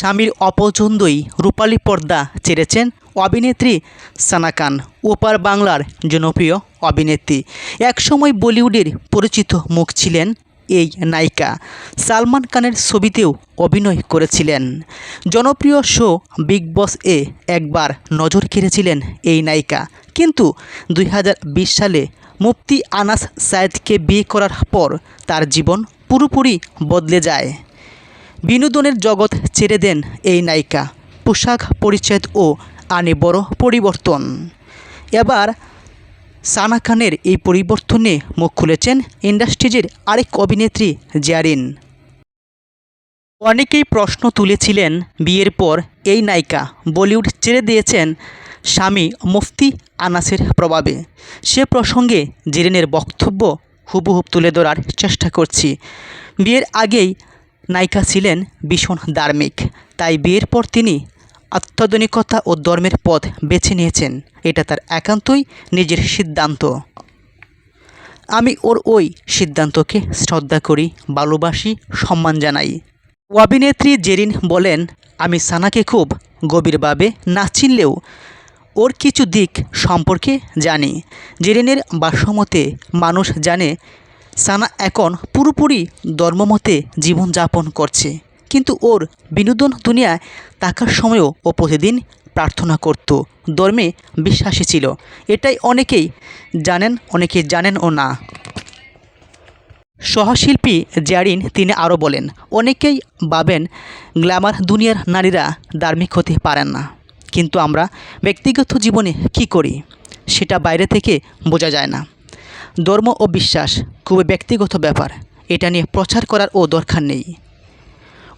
স্বামীর অপছন্দই রূপালী পর্দা ছেড়েছেন অভিনেত্রী সানা খান, ওপার বাংলার জনপ্রিয় অভিনেত্রী। একসময় বলিউডের পরিচিত মুখ ছিলেন এই নায়িকা। সালমান খানের ছবিতেও অভিনয় করেছিলেন। জনপ্রিয় শো বিগ বস এ একবার নজর কেড়েছিলেন এই নায়িকা। কিন্তু দুই হাজার বিশ সালে মুফতি আনাস সায়েদকে বিয়ে করার পর তার জীবন পুরোপুরি বদলে যায়। বিনোদনের জগৎ ছেড়ে দেন এই নায়িকা। পোশাক পরিচ্ছদ ও আনে বড় পরিবর্তন। এবার সানা খানের এই পরিবর্তনে মুখ খুলেছেন ইন্ডাস্ট্রিজের আরেক অভিনেত্রী জ্যারিন। অনেকেই প্রশ্ন তুলেছিলেন বিয়ের পর এই নায়িকা বলিউড ছেড়ে দিয়েছেন স্বামী মুফতি আনাসের প্রভাবে। সে প্রসঙ্গে জেরিনের বক্তব্য হুবহুব তুলে ধরার চেষ্টা করছি। বিয়ের আগেই নায়িকা ছিলেন ভীষণ ধার্মিক। তাই বিয়ের পর তিনি আত্মধনিকতা ও ধর্মের পথ বেছে নিয়েছেন। এটা তার একান্তই নিজের সিদ্ধান্ত। আমি ওর ওই সিদ্ধান্তকে শ্রদ্ধা করি, ভালোবাসি, সম্মান জানাই। অভিনেত্রী জেরিন বলেন, আমি সানাকে খুব গভীরভাবে না চিনলেও ওর কিছু দিক সম্পর্কে জানি। জেরিনের ভাষ্যমতে, মানুষ জানে সানা এখন পুরোপুরি ধর্মমতে জীবনযাপন করছে। কিন্তু ওর বিনোদন দুনিয়ায় থাকার সময়ও ও প্রতিদিন প্রার্থনা করত। ধর্মে বিশ্বাসী ছিল। এটাই অনেকেই জানেন, অনেকে জানেন ও না। সহশিল্পী জ্যারিন তিনি আরও বলেন, অনেকেই ভাবেন গ্ল্যামার দুনিয়ার নারীরা ধার্মিক হতে পারেন না। কিন্তু আমরা ব্যক্তিগত জীবনে কি করি? সেটা বাইরে থেকে বোঝা যায় না। ধর্ম ও বিশ্বাস খুবই ব্যক্তিগত ব্যাপার। এটা নিয়ে প্রচার করার ও দরকার নেই।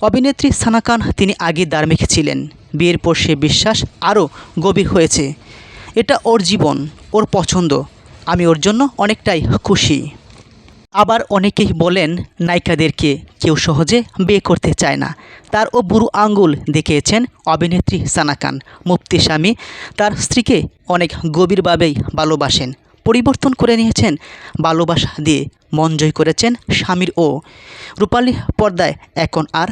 অভিনেত্রী সানা খান তিনি আগে ধার্মিক ছিলেন। বিয়ের পর সে বিশ্বাস আরও গভীর হয়েছে। এটা ওর জীবন, ওর পছন্দ। আমি ওর জন্য অনেকটাই খুশি। আবার অনেকেই বলেন, নায়িকাদেরকে কেউ সহজে বিয়ে করতে চায় না। তার ও বুড়ো আঙ্গুল দেখিয়েছেন অভিনেত্রী সানা খান। মুফতি স্বামী তার স্ত্রীকে অনেক গভীরভাবেই ভালোবাসেন। পরিবর্তন করে নিয়েছেন। ভালোবাসা দিয়ে মন জয় করেছেন স্বামীর ও। রূপালী পর্দায় এখন আর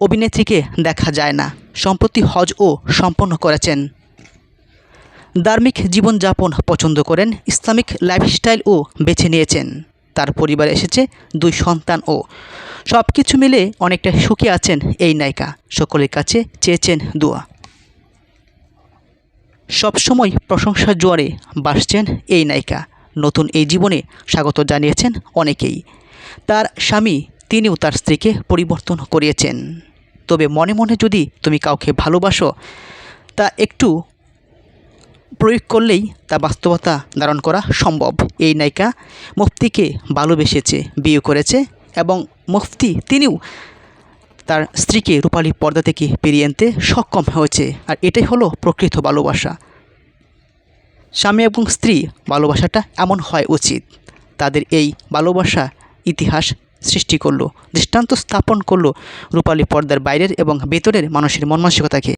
অভিনেত্রীকে দেখা যায় না। সম্প্রতি হজ ও সম্পন্ন করেছেন। ধার্মিক জীবনযাপন পছন্দ করেন, ইসলামিক লাইফস্টাইলও বেছে নিয়েছেন। তার পরিবারে এসেছে দুই সন্তান ও। সব কিছু মিলে অনেকটা সুখী আছেন এই নায়িকা। সকলের কাছে চেয়েছেন দোয়া। সবসময় প্রশংসার জোয়ারে বাসছেন এই নায়িকা। নতুন এই জীবনে স্বাগত জানিয়েছেন অনেকেই। তার স্বামী তিনিও তার স্ত্রীকে পরিবর্তন করিয়েছেন। তবে মনে মনে যদি তুমি কাউকে ভালোবাসো, তা একটু প্রয়োগ করলেই তা বাস্তবতা ধারণ করা সম্ভব। এই নায়িকা মুফতিকে ভালোবেসেছে, বিয়ে করেছে এবং মুফতি তিনিও তার স্ত্রীকে রূপালী পর্দা থেকে পেরিয়ে আনতে সক্ষম হয়েছে। আর এটাই হলো প্রকৃত ভালোবাসা। স্বামী এবং স্ত্রী, ভালোবাসাটা এমন হয় উচিত। তাদের এই ভালোবাসা ইতিহাস সৃষ্টি করল, দৃষ্টান্ত স্থাপন করল রূপালী পর্দার বাইরের এবং ভেতরের মানুষের মন মানসিকতাকে